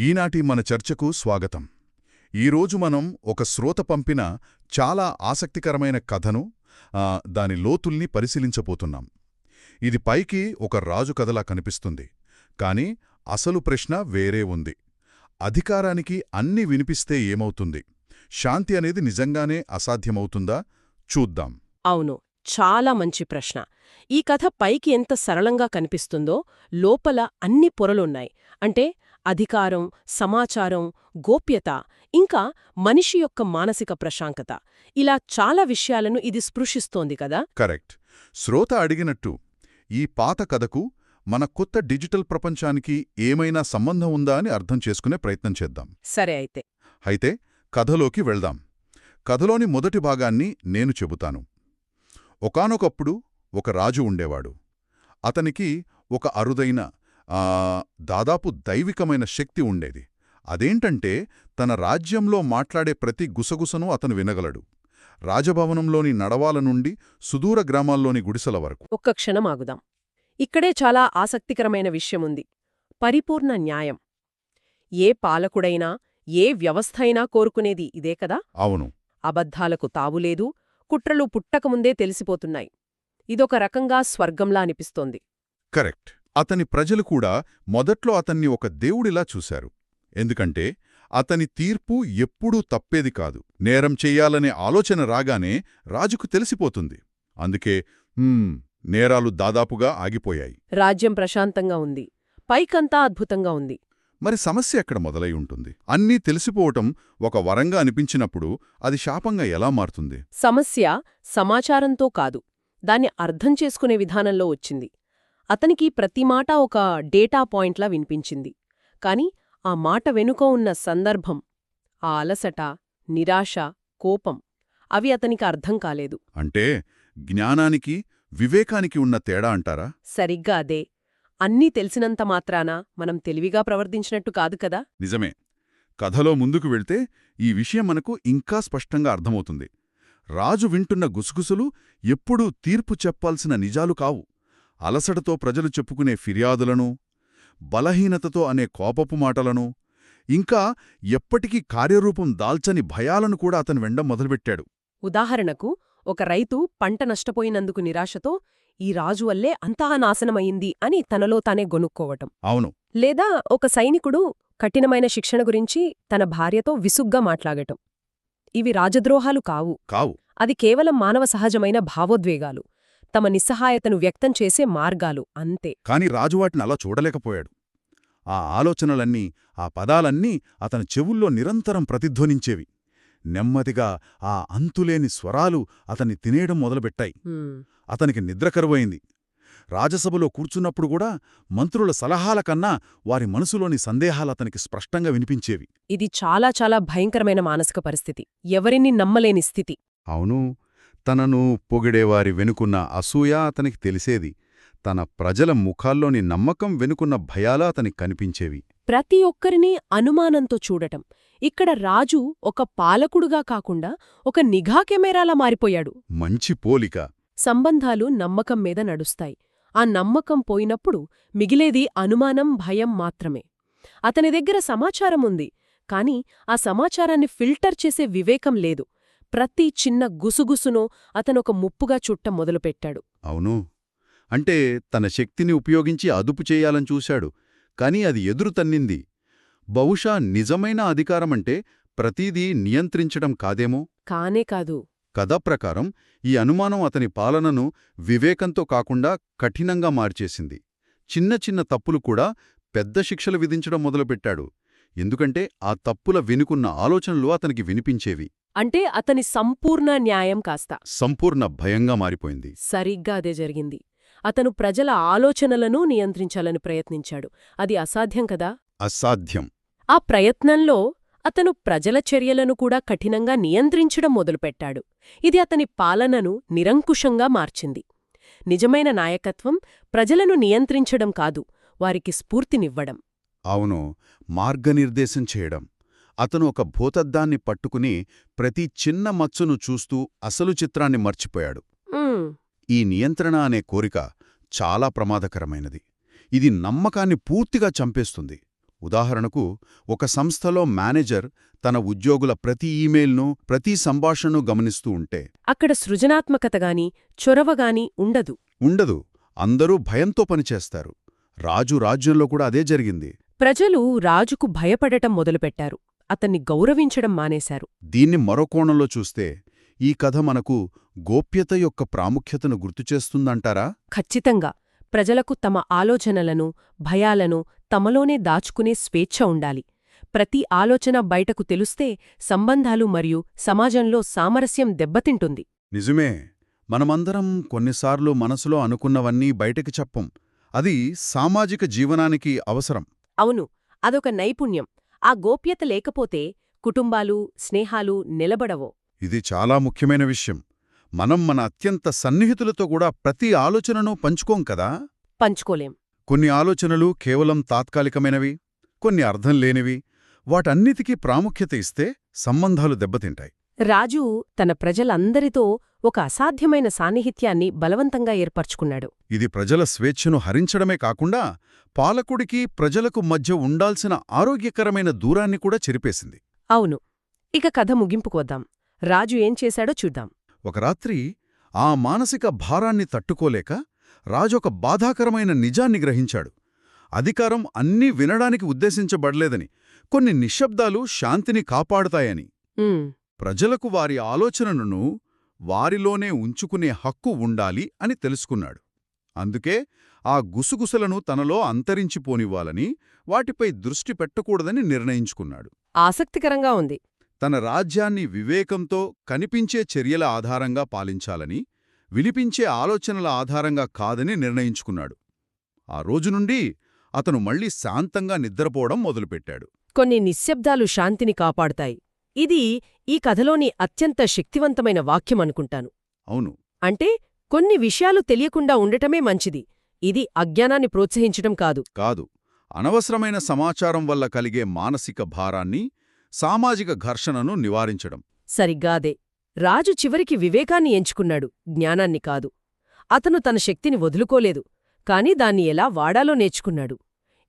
ఈనాటి మన చర్చకు స్వాగతం. ఈరోజు మనం ఒక శ్రోత పంపిన చాలా ఆసక్తికరమైన కథను దాని లోతుల్ని పరిశీలించబోతున్నాం. ఇది పైకి ఒక రాజు కథలా కనిపిస్తుంది. కాని అసలు ప్రశ్న వేరే ఉంది. అధికారానికి అన్ని వినిపిస్తే ఏమవుతుంది? శాంతి అనేది నిజంగానే అసాధ్యమవుతుందా? చూద్దాం. అవును చాలా మంచి ప్రశ్న. ఈ కథ పైకి ఎంత సరళంగా కనిపిస్తుందో లోపల అన్ని పొరలున్నాయి. అంటే అధికారం సమాచారం గోప్యత ఇంకా మనిషి యొక్క మానసిక ప్రశాంతత ఇలా చాలా విషయాలను ఇది స్పృశిస్తోంది కదా? కరెక్ట్. శ్రోత అడిగినట్టు ఈ పాత కథకు మన కొత్త డిజిటల్ ప్రపంచానికి ఏమైనా సంబంధం ఉందా అని అర్థం చేసుకునే ప్రయత్నం చేద్దాం. సరే అయితే. అయితే కథలోకి వెళ్దాం. కథలోని మొదటి భాగాన్ని నేను చెబుతాను. ఒకానొకప్పుడు ఒక రాజు ఉండేవాడు. అతనికి ఒక అరుదైన దాదాపు దైవికమైన శక్తి ఉండేది. అదేంటంటే తన రాజ్యంలో మాట్లాడే ప్రతి గుసగుసను అతను వినగలడు. రాజభవనంలోని నడవాల నుండి సుదూర గ్రామాల్లోని గుడిసెల వరకు. ఒక్క క్షణం ఆగుదాం. ఇక్కడే చాలా ఆసక్తికరమైన విషయముంది. పరిపూర్ణ న్యాయం. ఏ పాలకుడైనా ఏ వ్యవస్థ అయినా కోరుకునేది ఇదే కదా? అవును. అబద్ధాలకు తావులేదు కుట్రలు పుట్టకముందే తెలిసిపోతున్నాయి. ఇదొక రకంగా స్వర్గంలా అనిపిస్తోంది. కరెక్ట్. అతని ప్రజలు కూడా మొదట్లో అతన్ని ఒక దేవుడిలా చూశారు. ఎందుకంటే అతని తీర్పు ఎప్పుడూ తప్పేది కాదు. నేరం చెయ్యాలనే ఆలోచన రాగానే రాజుకు తెలిసిపోతుంది. అందుకే "హ్మ్, నేరాలు దాదాపుగా ఆగిపోయాయి. రాజ్యం ప్రశాంతంగా ఉంది. పైకంతా అద్భుతంగా ఉంది. మరి సమస్య ఎక్కడ మొదలై ఉంటుంది? అన్నీ తెలిసిపోవటం ఒక వరంగా అనిపించినప్పుడు అది శాపంగా ఎలా మారుతుంది? సమస్య సమాచారంతో కాదు. దాన్ని అర్థం చేసుకునే విధానంలో వచ్చింది. అతనికి ప్రతి మాట ఒక డేటా పాయింట్లా వినిపించింది. కాని ఆ మాట వెనుక ఉన్న సందర్భం ఆ అలసట నిరాశ కోపం అవి అతనికి అర్థం కాలేదు. అంటే జ్ఞానానికి వివేకానికి ఉన్న తేడా అంటారా? సరిగ్గా అదే. అన్నీ తెలిసినంత మాత్రాన మనం తెలివిగా ప్రవర్తించినట్టు కాదు కదా? నిజమే. కథలో ముందుకు వెళ్తే ఈ విషయం మనకు ఇంకా స్పష్టంగా అర్థమవుతుంది. రాజు వింటున్న గుసగుసలు ఎప్పుడూ తీర్పు చెప్పాల్సిన నిజాలు కావు. అలసటతో ప్రజలు చెప్పుకునే ఫిర్యాదులను బలహీనతతో అనే కోపపు మాటలను ఇంకా ఎప్పటికీ కార్యరూపం దాల్చని భయాలను కూడా అతను వెండం మొదలుపెట్టాడు. ఉదాహరణకు ఒక రైతు పంట నష్టపోయినందుకు నిరాశతో ఈ రాజు వల్లే అంతా నాశనమయింది అని తనలో తానే గొనుక్కోవటం అవును. లేదా ఒక సైనికుడు కఠినమైన శిక్షణ గురించి తన భార్యతో విసుగ్గా మాట్లాడటం. ఇవి రాజద్రోహాలు కావు. కావు. అది కేవలం మానవ సహజమైన భావోద్వేగాలు. తమ నిస్సహాయతను వ్యక్తం చేసే మార్గాలు అంతే. కాని రాజు వాటిని అలా చూడలేకపోయాడు. ఆ ఆలోచనలన్నీ ఆ పదాలన్నీ అతని చెవుల్లో నిరంతరం ప్రతిధ్వనించేవి. నెమ్మదిగా ఆ అంతులేని స్వరాలు అతన్ని తినేయడం మొదలుపెట్టాయి. అతనికి నిద్ర కరువైంది. రాజసభలో కూర్చున్నప్పుడు కూడా మంత్రుల సలహాల కన్నా వారి మనసులోని సందేహాలు అతనికి స్పష్టంగా వినిపించేవి. ఇది చాలా చాలా భయంకరమైన మానసిక పరిస్థితి. ఎవరిని నమ్మలేని స్థితి. అవును. తనను పొగిడేవారి వెనుకున్న అసూయ అతనికి తెలిసేది. తన ప్రజల ముఖాల్లోని నమ్మకం వెనుకున్న భయాల అతనికి కనిపించేవి. ప్రతి ఒక్కరినీ అనుమానంతో చూడటం. ఇక్కడ రాజు ఒక పాలకుడుగా కాకుండా ఒక నిఘా కెమెరాలా మారిపోయాడు. మంచి పోలిక. సంబంధాలు నమ్మకం మీద నడుస్తాయి. ఆ నమ్మకం పోయినప్పుడు మిగిలేది అనుమానం భయం మాత్రమే. అతని దగ్గర సమాచారం ఉంది. కాని ఆ సమాచారాన్ని ఫిల్టర్ చేసే వివేకం లేదు. ప్రతి చిన్న గుసుగుసునో అతనొక ముప్పుగా చుట్ట మొదలుపెట్టాడు. అవును. అంటే తన శక్తిని ఉపయోగించి అదుపు చేయాలని చూశాడు కాని అది ఎదురు తన్నింది. బహుశా నిజమైన అధికారమంటే ప్రతీదీ నియంత్రించడం కాదేమో? కానే కాదు. కథ ప్రకారం ఈ అనుమానం అతని పాలనను వివేకంతో కాకుండా కఠినంగా మార్చేసింది. చిన్న చిన్న తప్పులు కూడా పెద్ద శిక్షలు విధించడం మొదలుపెట్టాడు. ఎందుకంటే ఆ తప్పుల వెనుకున్న ఆలోచనలు అతనికి వినిపించేవి. అంటే అతని సంపూర్ణ న్యాయం కాస్త. సంపూర్ణ భయంగా మారిపోయింది. సరిగ్గా అదే జరిగింది. అతను ప్రజల ఆలోచనలను నియంత్రించాలని ప్రయత్నించాడు. అది అసాధ్యం కదా? అసాధ్యం. ఆ ప్రయత్నంలో అతను ప్రజల చర్యలను కూడా కఠినంగా నియంత్రించడం మొదలుపెట్టాడు. ఇది అతని పాలనను నిరంకుశంగా మార్చింది. నిజమైన నాయకత్వం ప్రజలను నియంత్రించడం కాదు వారికి స్ఫూర్తినివ్వడం. అవును మార్గనిర్దేశం చేయడం. అతను ఒక భూతద్దాన్ని పట్టుకుని ప్రతి చిన్న మచ్చును చూస్తూ అసలు చిత్రాన్ని మర్చిపోయాడు. ఈ నియంత్రణ అనే కోరిక చాలా ప్రమాదకరమైనది. ఇది నమ్మకాన్ని పూర్తిగా చంపేస్తుంది. ఉదాహరణకు ఒక సంస్థలో మేనేజర్ తన ఉద్యోగుల ప్రతి ఈమెయిల్ను ప్రతి సంభాషణను గమనిస్తూ ఉంటే అక్కడ సృజనాత్మకతగాని చొరవగాని ఉండదు. ఉండదు. అందరూ భయంతో పనిచేస్తారు రాజు రాజ్యంలో కూడా అదే జరిగింది. ప్రజలు రాజుకు భయపడటం మొదలుపెట్టారు. అతన్ని గౌరవించడం మానేశారు. దీన్ని మరో కోణంలో చూస్తే ఈ కథ మనకు గోప్యత యొక్క ప్రాముఖ్యతను గుర్తుచేస్తుందంటారా ఖచ్చితంగా. ప్రజలకు తమ ఆలోచనలను భయాలను తమలోనే దాచుకునే స్వేచ్ఛ ఉండాలి. ప్రతి ఆలోచన బయటకు తెలుస్తే సంబంధాలు మరియు సమాజంలో సామరస్యం దెబ్బతింటుంది. నిజమే. మనమందరం కొన్నిసార్లు మనసులో అనుకున్నవన్నీ బయటకి చెప్పం. అది సామాజిక జీవనానికి అవసరం. అవును. అదొక నైపుణ్యం. ఆ గోప్యత లేకపోతే కుటుంబాలు స్నేహాలు నిలబడవో. ఇది చాలా ముఖ్యమైన విషయం. మనం మన అత్యంత సన్నిహితులతో కూడా ప్రతి ఆలోచనను పంచుకోం కదా? పంచుకోలేం. కొన్ని ఆలోచనలు కేవలం తాత్కాలికమైనవి కొన్ని అర్థం లేనివి వాటన్నిటికీ ప్రాముఖ్యత ఇస్తే సంబంధాలు దెబ్బతింటాయి. రాజు తన ప్రజలందరితో ఒక అసాధ్యమైన సాన్నిహిత్యాన్ని బలవంతంగా ఏర్పరచుకున్నాడు. ఇది ప్రజల స్వేచ్ఛను హరించడమే కాకుండా పాలకుడికి ప్రజలకు మధ్య ఉండాల్సిన ఆరోగ్యకరమైన దూరాన్ని కూడా చెరిపేసింది. అవును. ఇక కథ ముగింపుకు వద్దాం. రాజు ఏం చేశాడో చూద్దాం. ఒక రాత్రి ఆ మానసిక భారాన్ని తట్టుకోలేక రాజొక బాధాకరమైన నిజాన్ని గ్రహించాడు. అధికారం అన్నీ వినడానికి ఉద్దేశించబడలేదని కొన్ని నిశ్శబ్దాలు శాంతిని కాపాడుతాయని. ప్రజలకు వారి ఆలోచనలను వారిలోనే ఉంచుకునే హక్కు ఉండాలి అని తెలుసుకున్నాడు. అందుకే ఆ గుసగుసలను తనలో అంతరించిపోనివ్వాలని వాటిపై దృష్టి పెట్టకూడదని నిర్ణయించుకున్నాడు. ఆసక్తికరంగా ఉంది. తన రాజ్యాన్ని వివేకంతో కనిపించే చర్యల ఆధారంగా పాలించాలని వినిపించే ఆలోచనల ఆధారంగా కాదని నిర్ణయించుకున్నాడు. ఆ రోజు నుండి అతను మళ్ళీ శాంతంగా నిద్రపోవడం మొదలుపెట్టాడు. కొన్ని నిశ్శబ్దాలు శాంతిని కాపాడుతాయి. ఇది ఈ కథలోని అత్యంత శక్తివంతమైన వాక్యం అనుకుంటాను. అవును. అంటే కొన్ని విషయాలు తెలియకుండా ఉండటమే మంచిది. ఇది అజ్ఞానాన్ని ప్రోత్సహించటం కాదు. కాదు. అనవసరమైన సమాచారం వల్ల కలిగే మానసిక భారాన్ని సామాజిక ఘర్షణను నివారించడం. సరిగ్గా అదే. రాజు చివరికి వివేకాన్ని ఎంచుకున్నాడు. జ్ఞానాన్ని కాదు. అతను తన శక్తిని వదులుకోలేదు. కాని దాన్ని ఎలా వాడాలో నేర్చుకున్నాడు.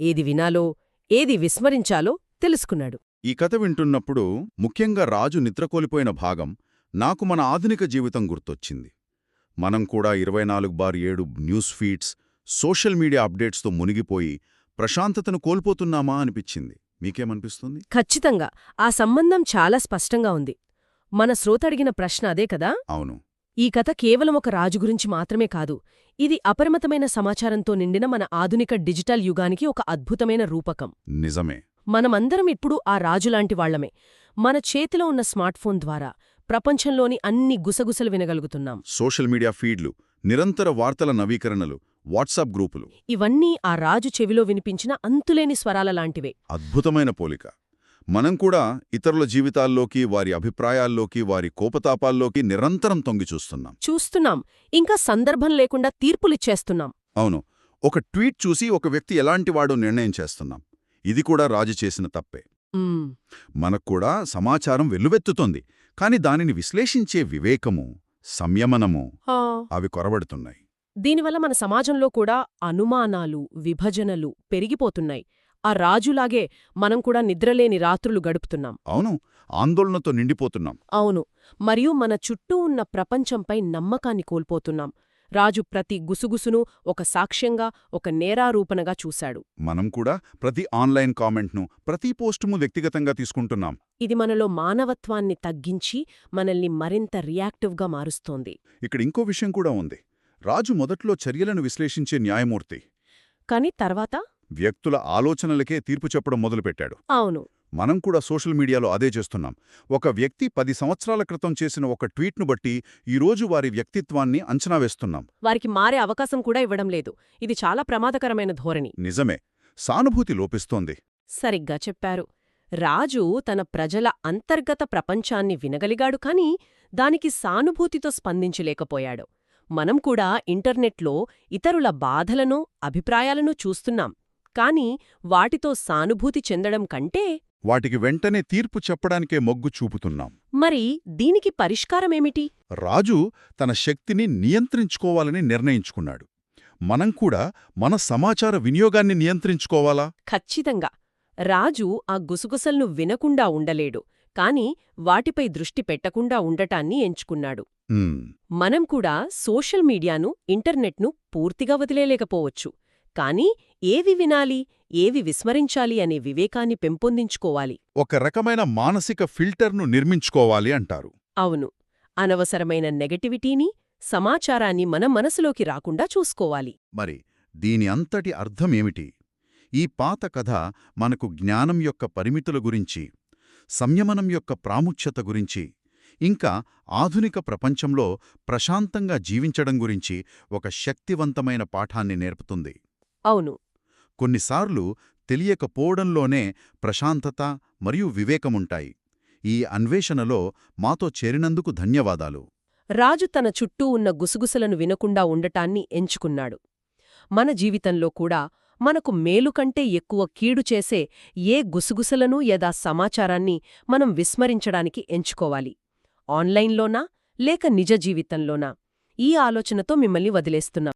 ఏది వినాలో ఏది విస్మరించాలో తెలుసుకున్నాడు. ఈ కథ వింటున్నప్పుడు ముఖ్యంగా రాజు నిద్రకోల్పోయిన భాగం నాకు మన ఆధునిక జీవితం గుర్తొచ్చింది. మనం కూడా ఇరవై నాలుగు బార్ ఏడు న్యూస్ ఫీడ్స్ సోషల్ మీడియా అప్డేట్స్తో మునిగిపోయి ప్రశాంతతను కోల్పోతున్నామా అనిపించింది. మీకేమనిపిస్తుంది? ఖచ్చితంగా. ఆ సంబంధం చాలా స్పష్టంగా ఉంది. మన శ్రోతడిగిన ప్రశ్న అదే కదా? అవును. ఈ కథ కేవలం ఒక రాజు గురించి మాత్రమే కాదు. ఇది అపరిమితమైన సమాచారంతో నిండిన మన ఆధునిక డిజిటల్ యుగానికి ఒక అద్భుతమైన రూపకం. నిజమే. మనమందరం ఇప్పుడు ఆ రాజులాంటి వాళ్ళమే మన చేతిలో ఉన్న స్మార్ట్ఫోన్ ద్వారా ప్రపంచంలోని అన్ని గుసగుసలు వినగలుగుతున్నాం. సోషల్ మీడియా ఫీడ్లు నిరంతర వార్తల నవీకరణలు వాట్సాప్ గ్రూపులు. ఇవన్నీ ఆ రాజు చెవిలో వినిపించిన అంతులేని స్వరాల లాంటివే. అద్భుతమైన పోలిక. మనం కూడా ఇతరుల జీవితాల్లోకి వారి అభిప్రాయాల్లోకి వారి కోపతాపాల్లోకి నిరంతరం తొంగిచూస్తున్నాం చూస్తున్నాం. ఇంకా సందర్భం లేకుండా తీర్పులిచ్చేస్తున్నాం. అవును. ఒక ట్వీట్ చూసి ఒక వ్యక్తి ఎలాంటివాడో నిర్ణయం చేస్తున్నాం. ఇది కూడా రాజు చేసిన తప్పే. మనక్కూడా సమాచారం వెల్లువెత్తుతోంది. కాని దానిని విశ్లేషించే వివేకము సంయమనము అవి కొరబడుతున్నాయి. దీనివల్ల మన సమాజంలో కూడా అనుమానాలు విభజనలు పెరిగిపోతున్నాయి. ఆ రాజులాగే మనం కూడా నిద్రలేని రాత్రులు గడుపుతున్నాం. అవును. ఆందోళనతో నిండిపోతున్నాం. అవును. మరియు మన చుట్టూ ఉన్న ప్రపంచంపై నమ్మకాన్ని కోల్పోతున్నాం. రాజు ప్రతి గుసుగుసును ఒక సాక్ష్యంగా ఒక నేరారూపణగా చూశాడు. మనం కూడా ప్రతి ఆన్లైన్ కామెంట్ను ప్రతి పోస్టుము వ్యక్తిగతంగా తీసుకుంటున్నాం. ఇది మనలో మానవత్వాన్ని తగ్గించి మనల్ని మరింత రియాక్టివ్గా మారుస్తోంది. ఇక్కడ ఇంకో విషయం కూడా ఉంది. రాజు మొదట్లో చర్యలను విశ్లేషించే న్యాయమూర్తి. కాని తర్వాత? వ్యక్తుల ఆలోచనలకే తీర్పు చెప్పడం మొదలుపెట్టాడు. అవును. మనం కూడా సోషల్ మీడియాలో అదే చేస్తున్నాం. ఒక వ్యక్తి పది సంవత్సరాల క్రితం చేసిన ఒక ట్వీట్ను బట్టి ఈరోజు వారి వ్యక్తిత్వాన్ని అంచనా వేస్తున్నాం. వారికి మారే అవకాశం కూడా ఇవ్వడం లేదు. ఇది చాలా ప్రమాదకరమైన ధోరణి. నిజమే. సానుభూతి లోపిస్తోంది. సరిగ్గా చెప్పారు. రాజు తన ప్రజల అంతర్గత ప్రపంచాన్ని వినగలిగాడు కాని దానికి సానుభూతితో స్పందించలేకపోయాడు. మనం కూడా ఇంటర్నెట్లో ఇతరుల బాధలను అభిప్రాయాలను చూస్తున్నాం. కాని వాటితో సానుభూతి చెందడం కంటే వాటికి వెంటనే తీర్పు చెప్పడానికే మొగ్గు చూపుతున్నాం. మరి దీనికి పరిష్కారమేమిటి రాజు తన శక్తిని నియంత్రించుకోవాలని నిర్ణయించుకున్నాడు. మనం కూడా మన సమాచార వినియోగాన్ని నియంత్రించుకోవాలా? ఖచ్చితంగా. రాజు ఆ గుసగుసల్ను వినకుండా ఉండలేడు. కాని వాటిపై దృష్టి పెట్టకుండా ఉండటాన్ని ఎంచుకున్నాడు. మనం కూడా సోషల్ మీడియాను ఇంటర్నెట్ను పూర్తిగా వదిలేలేకపోవచ్చు కానీ ఏవి వినాలి ఏవి విస్మరించాలి అనే వివేకాన్ని పెంపొందించుకోవాలి. ఒక రకమైన మానసిక ఫిల్టర్ను నిర్మించుకోవాలి అంటారు. అవును. అనవసరమైన నెగటివిటీని సమాచారాన్ని మన మనసులోకి రాకుండా చూసుకోవాలి. మరి దీని అంతటి అర్థమేమిటి ఈ పాత కథ మనకు జ్ఞానం యొక్క పరిమితుల గురించి సంయమనం యొక్క ప్రాముఖ్యత గురించి ఇంకా ఆధునిక ప్రపంచంలో ప్రశాంతంగా జీవించడం గురించి ఒక శక్తివంతమైన పాఠాన్ని నేర్పుతుంది. అవును. కొన్నిసార్లు తెలియకపోవడంలోనే ప్రశాంతత మరియు వివేకముంటాయి. ఈ అన్వేషణలో మాతో చేరినందుకు ధన్యవాదాలు. రాజు తన చుట్టూ ఉన్న గుసగుసలను వినకుండా ఉండటాన్ని ఎంచుకున్నాడు. మన జీవితంలో కూడా మనకు మేలు కంటే ఎక్కువ కీడు చేసే ఏ గుసగుసలను యదా సమాచారాన్ని మనం విస్మరించడానికి ఎంచుకోవాలి. ఆన్లైన్లోనా లేక నిజ జీవితంలోనా? ఈ ఆలోచనతో మిమ్మల్ని వదిలేస్తున్నాం.